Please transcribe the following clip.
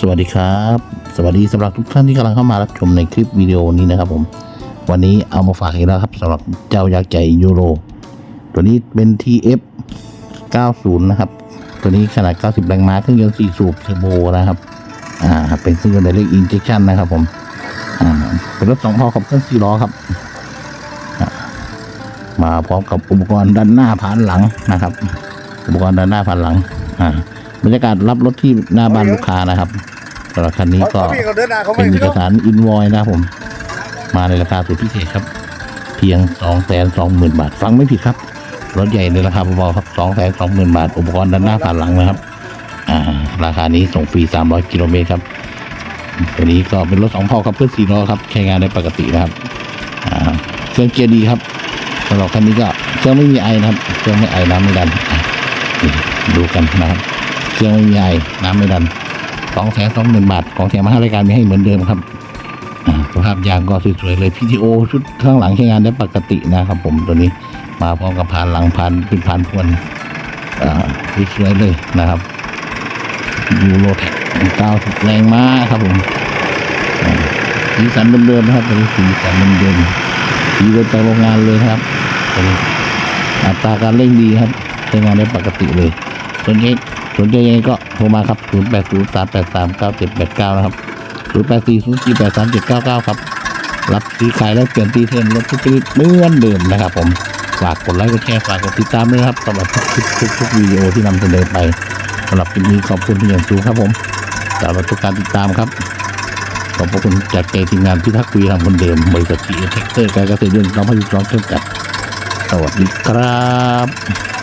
สวัสดีครับ สวัสดีสำหรับทุกท่านที่กำลังเข้ามารับชมในคลิปวิดีโอนี้นะครับผมวันนี้เอามาฝากอีกแล้วครับสำหรับเจ้ายักษ์ใหญ่ยูโร ตัวนี้เป็น TF 90 นะครับ ตัวนี้ขนาด 90 แรงม้าเครื่องยนต์4สูบเทอร์โบนะครับ อ่า เป็นเครื่องยนต์ไดเรกอินเจคชันนะครับ ผม อ่า เป็นรถสองพอขับเคลื่อนสี่ล้อครับ มาพร้อมกับอุปกรณ์ด้านหน้าผ่านหลังนะครับ อุปกรณ์ด้านหน้าผ่านหลัง อ่า บรรยากาศรับรถที่หน้าบ้านลูกค้านะครับสำหรับคันนี้ก็เขาพี่เขาเดินหน้าเขาเป็ไม่นเอพี่กน้องสารอินวอยนะครับผม มาในราคาสุดพิเศษครับ เพียงสองแสนสองหมื่นบาท ฟังไม่ผิดครับ รถใหญ่ในราคาเบาๆครับสองแสนสองหมื่นบาท อุปกรณ์ด้านหน้าผ่านหลังนะครับอ่าราคานี้ส่งฟรีสามร้อยกิโลเมตรครับ ตัวนี้ก็เป็นรถสองพ่อครับเพื่อนสี่ล้อครับ ใช้งานได้ปกตินะครับอ่าเครื่องเกียร์ดีครับสำหรับคันนี้ก็เครื่องไม่มีไอนะครับ เครื่องไม่ไอน้ำไม่ดันอะนี่ดูกันนะครับ เครื่องไม่มีไอน้ำไม่ดันสองแสนสองหมื่นบาทของแถมมาให้รายการมีให้เหมือนเดิมครับสภาพยางก็สวยๆเลย PTO ชุดข้างหลังใช้งานได้ปกตินะครับผมตัวนี้มาพร้อมกับพานหลังพานเป็นพานพวนอ่าสวยๆเลยนะครับยูโรแท็กเก้าสิบแรงม้าครับผมอ่สีสันเดิมๆนะครับตัวนี้สีสันเดิมๆสีรถจากโรงงานเลยครับตัวนี้อัตราการเร่งดีครับใช้งานได้ปกติเลยตัวนี้ สนใจยังไงก็โทรมาครับ 0 8 0 3 8 3 9 7 8 9 นะครับ 0 8 4 0 4 8 3 7 9 9 ครับ รับซื้อขายและเปลี่ยนตีเทนรถทุกชนิดเหมือนเดิมนะครับผม ฝากกดไลค์กดแชร์ฝากกดติดตามด้วยครับสำหรับทุกคลิปทุกทุกวิดีโอที่นำเสนอไปสำหรับคลิปนี้ขอบคุณที่อย่างสูงครับผมสำหรับทุกการติดตามครับขอบพระคุณจากใจทีมงานที่ทักคุยทำคนเดิมบริษัททีเอเทคเตอร์การเกษตรยนต์2 0 2 2จำกัดสวัสดีครับ